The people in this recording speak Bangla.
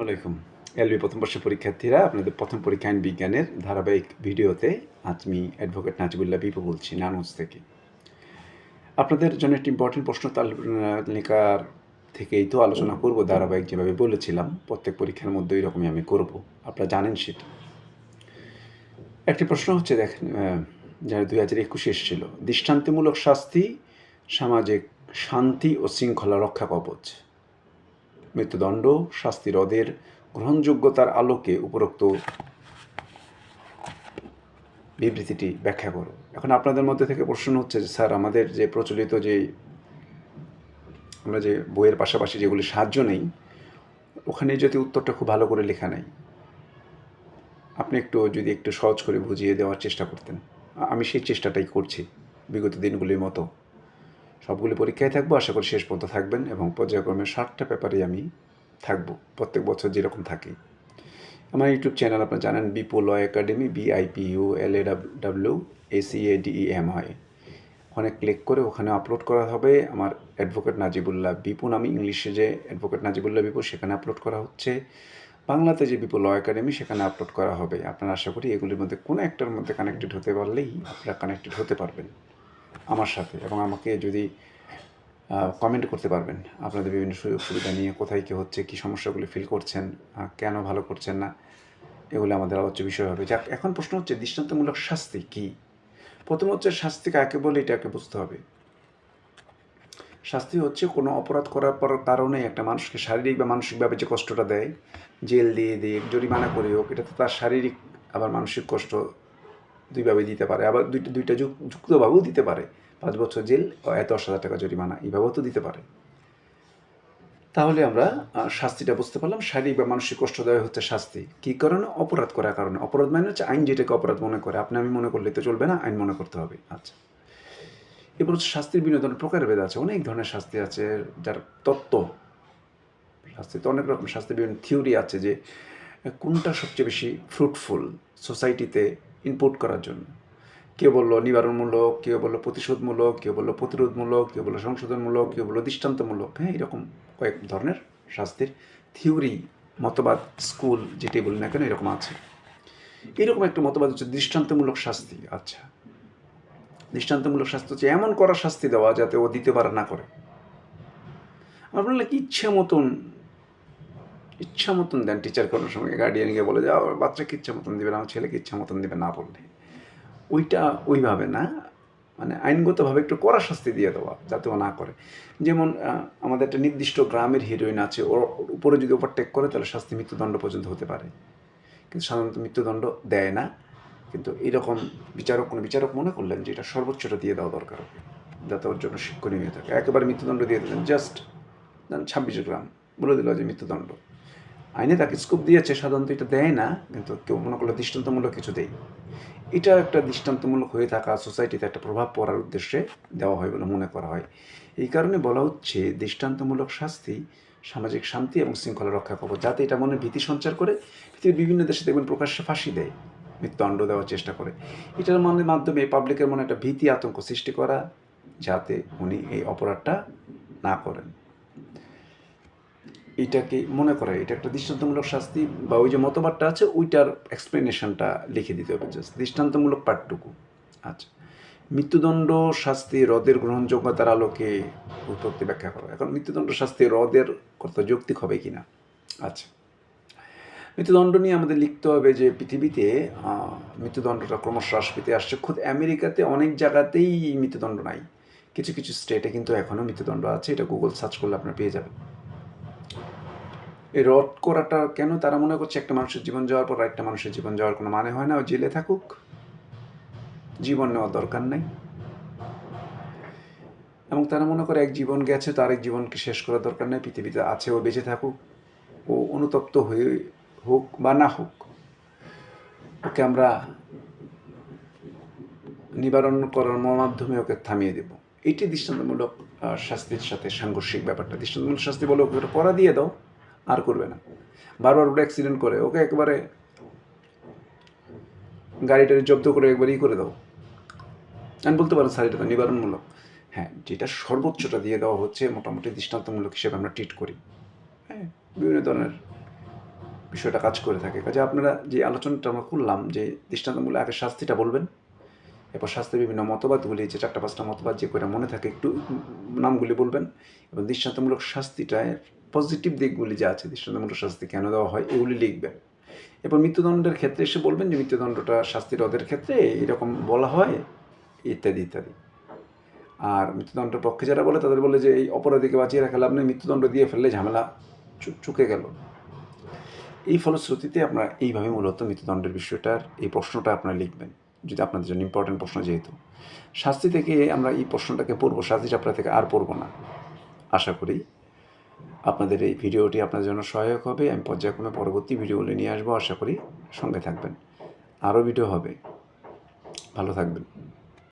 আসসালামাইকুম এলবি প্রথম বর্ষের পরীক্ষার্থীরা, আপনাদের প্রথম পরীক্ষা আইন বিজ্ঞানের ধারাবাহিক ভিডিওতে আমি অ্যাডভোকেট নাজিবুল্লাহ বিপু বলছি, নানুজ থেকে। আপনাদের জন্য একটি ইম্পর্টেন্ট প্রশ্ন তালিকার থেকেই তো আলোচনা করব, ধারাবাহিক যেভাবে বলেছিলাম, প্রত্যেক পরীক্ষার মধ্যে ওই রকমই আমি করব, আপনারা জানেন সেটা। একটি প্রশ্ন হচ্ছে, দেখেন যারা দুই হাজার একুশে এসেছিল, দৃষ্টান্তিমূলক শাস্তি সামাজিক শান্তি ও শৃঙ্খলা রক্ষা কবচ। মৃত্যুদণ্ড শাস্তি হ্রদের গ্রহণযোগ্যতার আলোকে উপরোক্ত বিবৃতিটি ব্যাখ্যা করো। এখন আপনাদের মধ্যে থেকে প্রশ্ন হচ্ছে যে, স্যার, আমাদের যে প্রচলিত যে আমরা যে বইয়ের পাশাপাশি যেগুলি সাহায্য নেই, ওখানে যদি উত্তরটা খুব ভালো করে লেখা নেই, আপনি একটু, যদি একটু সহজ করে বুঝিয়ে দেওয়ার চেষ্টা করতেন। আমি সেই চেষ্টাটাই করছি বিগত দিনগুলির মতো। সবগুলি পরীক্ষায় থাকব, আশা করি শেষ পর্যন্ত থাকবেন এবং পর্যায়ক্রমে ষাটটা পেপারে আমি থাকব, প্রত্যেক বছর যেরকম থাকি। আমার ইউটিউব চ্যানেল আপনারা জানেন, Bipul law academy, B I P U L A W A C A D E M হয়। ওখানে ক্লিক করে ওখানে আপলোড করা হবে। আমার অ্যাডভোকেট নাজিবুল্লাহ বিপু নামে ইংলিশে যে অ্যাডভোকেট নাজিবুল্লাহ বিপু, সেখানে আপলোড করা হচ্ছে। বাংলাতে যে বিপু ল একাডেমি, সেখানে আপলোড করা হবে। আপনারা আশা করি এগুলির মধ্যে কোনো একটার মধ্যে কানেক্টেড হতে পারলেই আপনারা কানেক্টেড হতে পারবেন। আমার সাথে এবং আমাকে যদি কমেন্ট করতে পারবেন আপনাদের বিভিন্ন সুযোগ সুবিধা নিয়ে কোথায় কী হচ্ছে, কী সমস্যাগুলি ফিল করছেন কেন ভালো করছেন না, এগুলো আমাদের আলোচ্য বিষয় হবে। যাক, এখন প্রশ্ন হচ্ছে দৃষ্টান্তমূলক শাস্তি কী? প্রথম হচ্ছে শাস্তি কাকে বলে এটাকে বুঝতে হবে। শাস্তি হচ্ছে কোনো অপরাধ করার পর কারণে একটা মানুষকে শারীরিক বা মানসিকভাবে যে কষ্টটা দেয়, জেল দিয়ে দিয়ে জরিমানা করে হোক এটা তো তার শারীরিক আবার মানসিক কষ্ট দুইভাবে দিতে পারে। আবার দুইটা দুইটা যুক- যুক্তভাবেও দিতে পারে। পাঁচ বছর জেল এত দশ হাজার টাকা জরিমানা, এইভাবেও তো দিতে পারে। তাহলে আমরা শাস্তিটা বুঝতে পারলাম। শারীরিক বা মানসিক কষ্ট দেওয়া হচ্ছে শাস্তি। কী কারণে? অপরাধ করার কারণে। অপরাধ মানে হচ্ছে আইন যেটাকে অপরাধ মনে করে। আপনি আমি মনে করলে তো চলবে না, আইন মনে করতে হবে। আচ্ছা। এরপর হচ্ছে শাস্তির বিনোদন প্রকারভেদ আছে। অনেক ধরনের শাস্তি আছে, যার তত্ত্ব। শাস্তি তো অনেক রকম শাস্তির বিভিন্ন থিওরি আছে যে, কোনটা সবচেয়ে বেশি ফ্রুটফুল সোসাইটিতে ইনপুট করার জন্য। কেউ বলল নিবারণমূলক কেউ বলল প্রতিশোধমূলক, কেউ বলল প্রতিরোধমূলক, কেউ বলল সংশোধনমূলক, কেউ বলল দৃষ্টান্তমূলক। হ্যাঁ এরকম কয়েক ধরনের শাস্তির থিওরি, মতবাদ, স্কুল যেটাই বলি না কেন এরকম আছে। এরকম একটা মতবাদ হচ্ছে দৃষ্টান্তমূলক শাস্তি। আচ্ছা দৃষ্টান্তমূলক শাস্তি হচ্ছে এমন করা শাস্তি দেওয়া যাতে ও দিতে পারে না করে। আমার বললাম কি ইচ্ছে মতন ইচ্ছা মতন দেন টিচার কোনো সময় গার্ডিয়ানকে বলে যে আমার বাচ্চাকে ইচ্ছা মতন দেবে আমার ছেলেকে ইচ্ছা মতন দেবে না বললে। ওইটা ওইভাবে না মানে আইনগতভাবে একটু কড়া শাস্তি দিয়ে দেওয়া, যাতে ও না করে। যেমন আমাদের একটা নির্দিষ্ট গ্রামের হিরোইন আছে, ওর উপরে যদি ওভারটেক করে, তাহলে শাস্তি মৃত্যুদণ্ড পর্যন্ত হতে পারে। কিন্তু সাধারণত মৃত্যুদণ্ড দেয় না। কিন্তু এরকম বিচারক, কোনো বিচারক মনে করলেন যে, এটা সর্বোচ্চটা দিয়ে দেওয়া দরকার, যাতে ওর জন্য শিক্ষণীয় হয়ে থাকে। একেবারে মৃত্যুদণ্ড দিয়ে দিলেন জাস্ট ছাব্বিশ গ্রাম, বলে দিল যে, মৃত্যুদণ্ড। আইনে তাকে স্কোপ দিয়েছে, সাধারণত এটা দেয় না, কিন্তু কেউ মনে করলে দৃষ্টান্তমূলক কিছু দেয় এটা একটা দৃষ্টান্তমূলক হয়ে থাকা সোসাইটিতে একটা প্রভাব পড়ার উদ্দেশ্যে দেওয়া হয় বলে মনে করা হয়। এই কারণে বলা হচ্ছে দৃষ্টান্তমূলক শাস্তি, সামাজিক শান্তি এবং শৃঙ্খলা রক্ষা করব, যাতে এটা মনে ভীতি সঞ্চার করে, পৃথিবীর বিভিন্ন দেশে দেখবেন প্রকাশ্যে ফাঁসি দেয়, মৃত্যুদণ্ড দেওয়ার চেষ্টা করে। এটার মনের মাধ্যমে পাবলিকের মনে একটা ভীতি আতঙ্ক সৃষ্টি করা, যাতে উনি এই অপরাধটা না করেন। এইটাকে মনে করে এটা একটা দৃষ্টান্তমূলক শাস্তি বা ওই যে মতবাদটা আছে, ওইটার এক্সপ্লেনেশনটা লিখে দিতে হবে জাস্ট দৃষ্টান্তমূলক পাঠটুকু। আচ্ছা। মৃত্যুদণ্ড, শাস্তি হ্রদের গ্রহণযোগ্যতার আলোকে উৎপত্তি ব্যাখ্যা করো এখন মৃত্যুদণ্ড, শাস্তি হ্রদের কত যৌক্তিক হবে কি না আচ্ছা। মৃত্যুদণ্ড নিয়ে আমাদের লিখতে হবে যে পৃথিবীতে মৃত্যুদণ্ডটা ক্রমশ হ্রাস পেতে আসছে। খোদ আমেরিকাতে অনেক জায়গাতেই মৃত্যুদণ্ড নাই। কিছু কিছু স্টেটে কিন্তু এখনও মৃত্যুদণ্ড আছে। এটা গুগল সার্চ করলে আপনার পেয়ে যাবেন। এই রদ করাটা কেন তারা মনে করছে একটা মানুষের জীবন যাওয়ার পর একটা মানুষের জীবন যাওয়ার কোনো মানে হয় না ও জেলে থাকুক। জীবন নেওয়ার দরকার নেই। এবং তারা মনে করে এক জীবন গেছে তো আরেক জীবনকে শেষ করার দরকার নেই, পৃথিবীতে আছে ও বেঁচে থাকুক, ও অনুতপ্ত হয়ে হোক বা না হোক, ওকে আমরা নিবারণ করার মাধ্যমে ওকে থামিয়ে দেব। এইটি দৃষ্টান্তমূলক শাস্তির সাথে সাংঘর্ষিক ব্যাপারটা। দৃষ্টান্তমূলক শাস্তি বলে ওকে পড়া দিয়ে দাও। আর করবে না। বারবার ওটা অ্যাক্সিডেন্ট করে, ওকে একবারে গাড়িটাকে জব্দ করে একবারই করে দাও। আমি বলতে পারেন স্যার, এটা নিবারণমূলক। হ্যাঁ যেটা সর্বোচ্চটা দিয়ে দেওয়া হচ্ছে, মোটামুটি দৃষ্টান্তমূলক হিসেবে আমরা ট্রিট করি। হ্যাঁ বিভিন্ন ধরনের বিষয়টা কাজ করে থাকে। কাজে আপনারা যে আলোচনাটা আমরা করলাম, যে দৃষ্টান্তমূলক আগে শাস্তিটা বলবেন, এরপর শাস্তির বিভিন্ন মতবাদগুলি যে চারটা পাঁচটা মতবাদ যে কয়টা মনে থাকে, একটু নামগুলি বলবেন, এবং দৃষ্টান্তমূলক শাস্তিটায় পজিটিভ দিকগুলি যা আছে, দৃষ্টান্তমূলক শাস্তি কেন দেওয়া হয়, এগুলি লিখবেন এরপর মৃত্যুদণ্ডের ক্ষেত্রে এসে বলবেন যে, মৃত্যুদণ্ডটা শাস্তি রদের ক্ষেত্রে এরকম বলা হয়, ইত্যাদি ইত্যাদি। আর মৃত্যুদণ্ডের পক্ষে যারা বলে, তাদের বলে যে, এই অপরাধীকে বাঁচিয়ে রাখা লাভ নেই, মৃত্যুদণ্ড দিয়ে ফেললে ঝামেলা চুকে গেল। এই ফলশ্রুতিতে আপনারা এইভাবে মূলত মৃত্যুদণ্ডের বিষয়টার এই প্রশ্নটা আপনারা লিখবেন যদি আপনাদের জন্য ইম্পর্টেন্ট প্রশ্ন যেহেতু। শাস্তি থেকে আমরা এই প্রশ্নটাকে পড়ব, শাস্তি চাপড়া থেকে আর পড়ব না। আশা করি আপনাদের এই ভিডিওটি আপনার জন্য সহায়ক হবে। আমি পর্যায়ক্রমে পরবর্তী ভিডিওগুলো নিয়ে আসব। আশা করি সঙ্গে থাকবেন। আরও ভিডিও হবে। ভালো থাকবেন।